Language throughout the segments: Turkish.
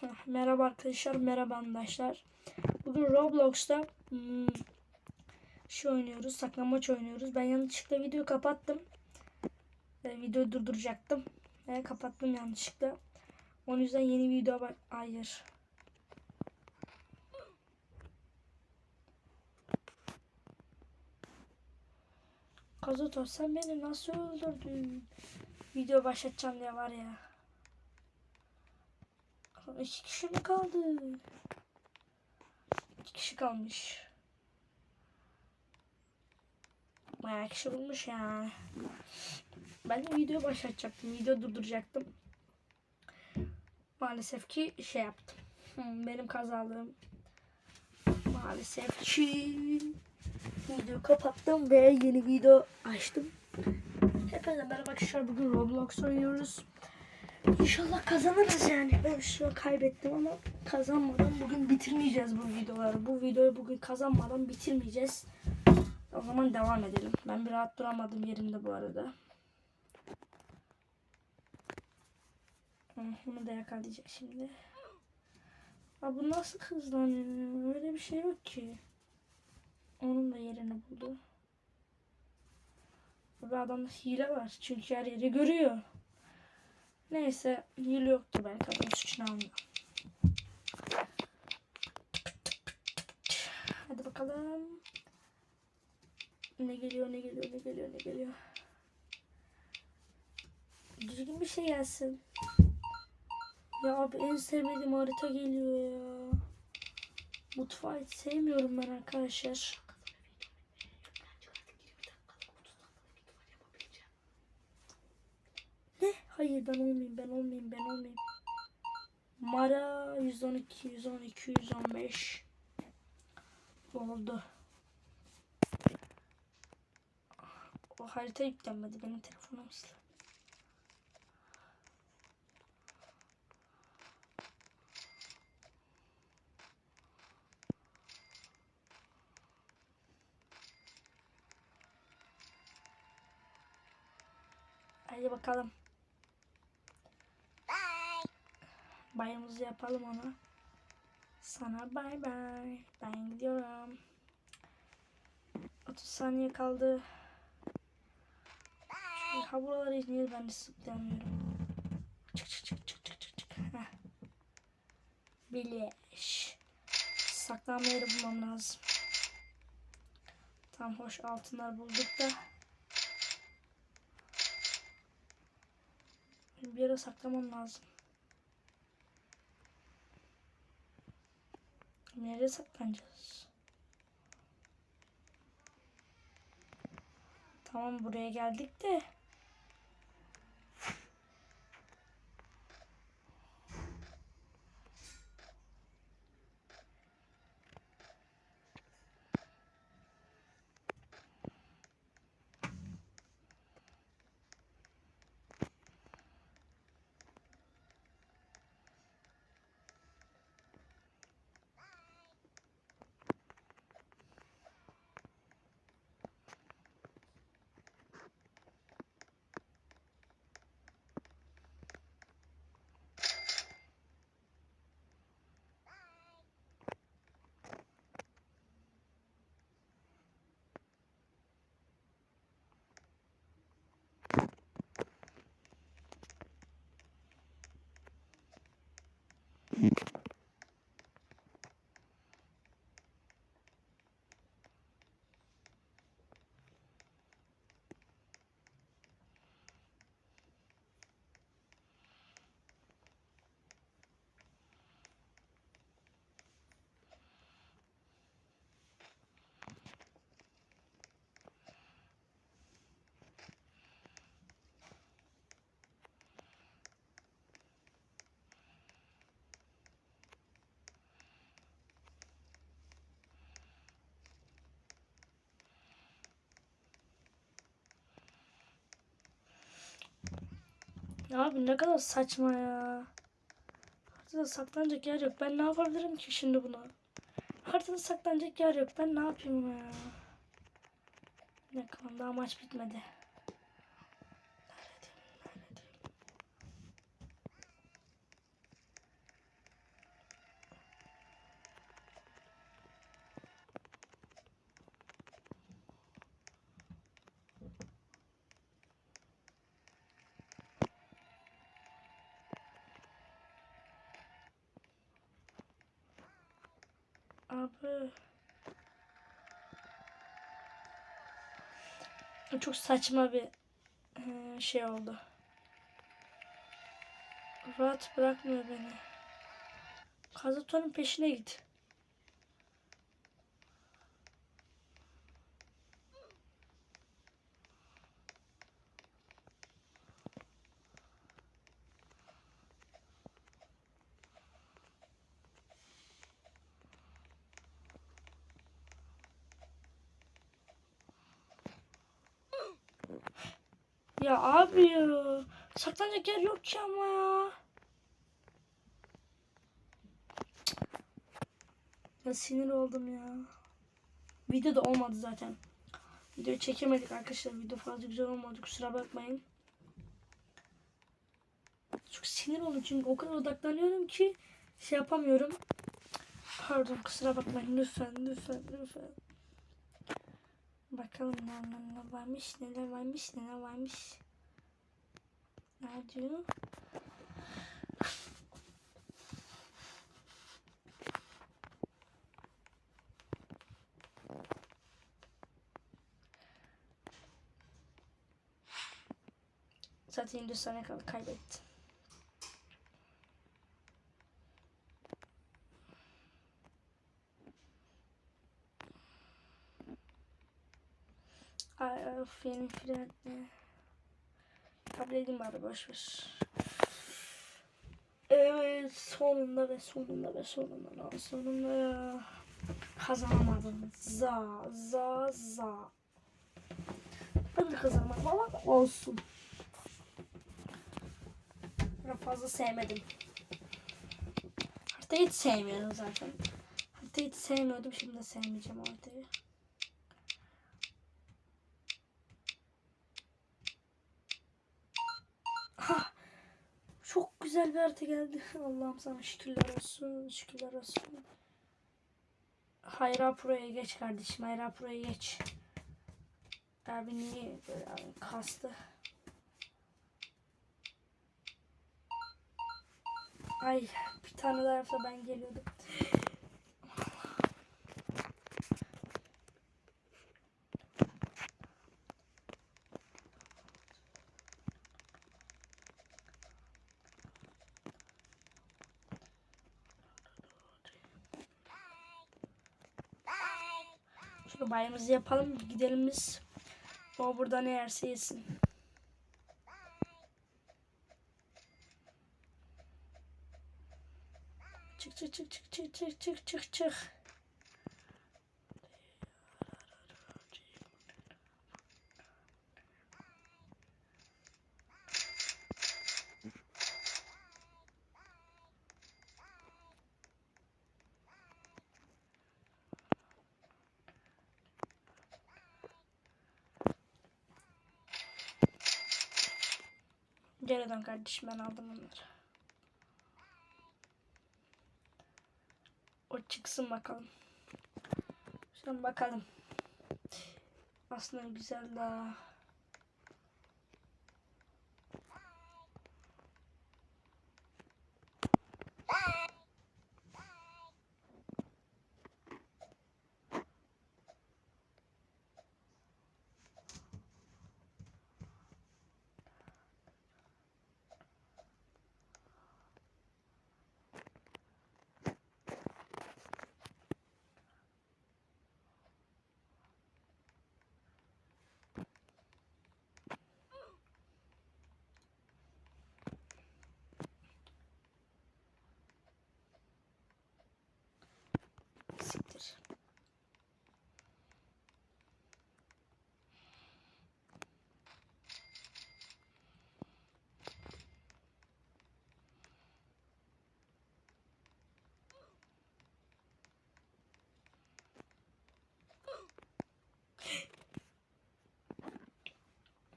Merhaba arkadaşlar, merhaba arkadaşlar. Bugün Roblox'ta hmm, şu oynuyoruz, saklambaç oynuyoruz. Ben yanlışlıkla video kapattım. E, videoyu durduracaktım. E, kapattım yanlışlıkla. Onun yüzden yeni video bak. Hayır. Kazuto sen beni nasıl öldürdün? Video başlatacağım diye var ya. İki kişi mi kaldı? İki kişi kalmış. Bayağı kişi bulmuş ya. Ben de video başlatacaktım. Video durduracaktım. Maalesef ki şey yaptım. Hmm, Benim kazalığım. Maalesef ki video kapattım ve yeni video açtım. Hepinize merhaba arkadaşlar. Bugün Roblox oynuyoruz. İnşallah kazanırız yani. Ben şu an kaybettim ama kazanmadan bugün bitirmeyeceğiz bu videoları. Bu videoyu bugün kazanmadan bitirmeyeceğiz. O zaman devam edelim. Ben bir rahat duramadım yerimde bu arada. Bunu da yakalayacak şimdi. Aa, bu nasıl hızlanıyor? Öyle bir şey yok ki. Onun da yerini buldu. Bu adamda hile var. Çünkü her yeri görüyor. Neyse hile yoktu belki adam suçunu almıyor. Hadi bakalım. Ne geliyor ne geliyor ne geliyor ne geliyor. Düzgün bir şey gelsin. Ya abi en sevmediğim harita geliyor ya. Mutfağı hiç sevmiyorum ben arkadaşlar. Ne? Hayır ben olmayayım ben olmayayım ben olmayayım. Mara 112 112 115 oldu. O harita yüklenmedi benim telefonum ıslı. Hadi bakalım. Bayımızı yapalım ona. Sana bay bay. Ben gidiyorum. 30 saniye kaldı. Şu ha buraları niye ben de zıplayamıyorum. Çık çık çık çık çık çık çık. Heh. Bileş. Saklanma yeri bulmam lazım. Tam hoş altınlar bulduk da. Bir yere saklamam lazım. Nereye saklanacağız? Tamam buraya geldik de. Abi ne kadar saçma ya. Haritada saklanacak yer yok. Ben ne yapabilirim ki şimdi buna? Haritada saklanacak yer yok. Ben ne yapayım ya? Ne kadar daha maç bitmedi. Çok saçma bir e, şey oldu. Rahat bırakmıyor beni. Kazatonun peşine git. Ya abi. Saklanacak yer yok ki ama ya. Ya sinir oldum ya. Video da olmadı zaten. Video çekemedik arkadaşlar. Video fazla güzel olmadı. Kusura bakmayın. Çok sinir oldum çünkü o kadar odaklanıyorum ki şey yapamıyorum. Pardon kusura bakmayın lütfen lütfen lütfen. Bakalım ne, ne, varmış neler varmış neler varmış. Ne diyor? Zaten 24 saniye kaldı Ay of yeni frenle. Kabul edeyim bari boşver. Evet sonunda ve sonunda ve sonunda lan sonunda ya. Kazanamadım. Za za za. Ben de kazanamadım ama olsun. Ben fazla sevmedim. Haritayı hiç sevmiyorum zaten. Haritayı hiç sevmiyordum şimdi de sevmeyeceğim o güzel bir harita geldi. Allah'ım sana şükürler olsun. Şükürler olsun. Hayra Pro'ya geç kardeşim. Hayra Pro'ya geç. Abi niye böyle abi kastı? Ay bir tane daha yapsa ben geliyordum. Şöyle bayımızı yapalım gidelim biz. O burada ne yerse yesin. Çık çık çık çık çık çık çık çık çık. Geri dön kardeşim ben aldım onları. O çıksın bakalım. Şimdi bakalım. Aslında güzel daha.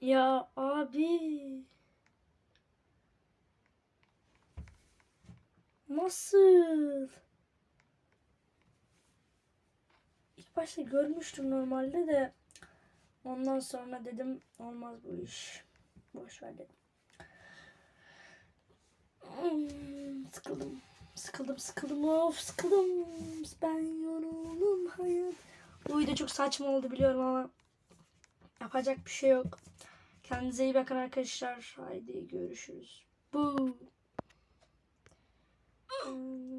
Ya abi. Nasıl? İlk başta görmüştüm normalde de ondan sonra dedim olmaz bu iş. Boş ver dedim. Hmm, sıkıldım. Sıkıldım sıkıldım of sıkıldım. Ben yoruldum hayat. Bu video çok saçma oldu biliyorum ama yapacak bir şey yok. Kendinize iyi bakın arkadaşlar. Haydi görüşürüz. Bu.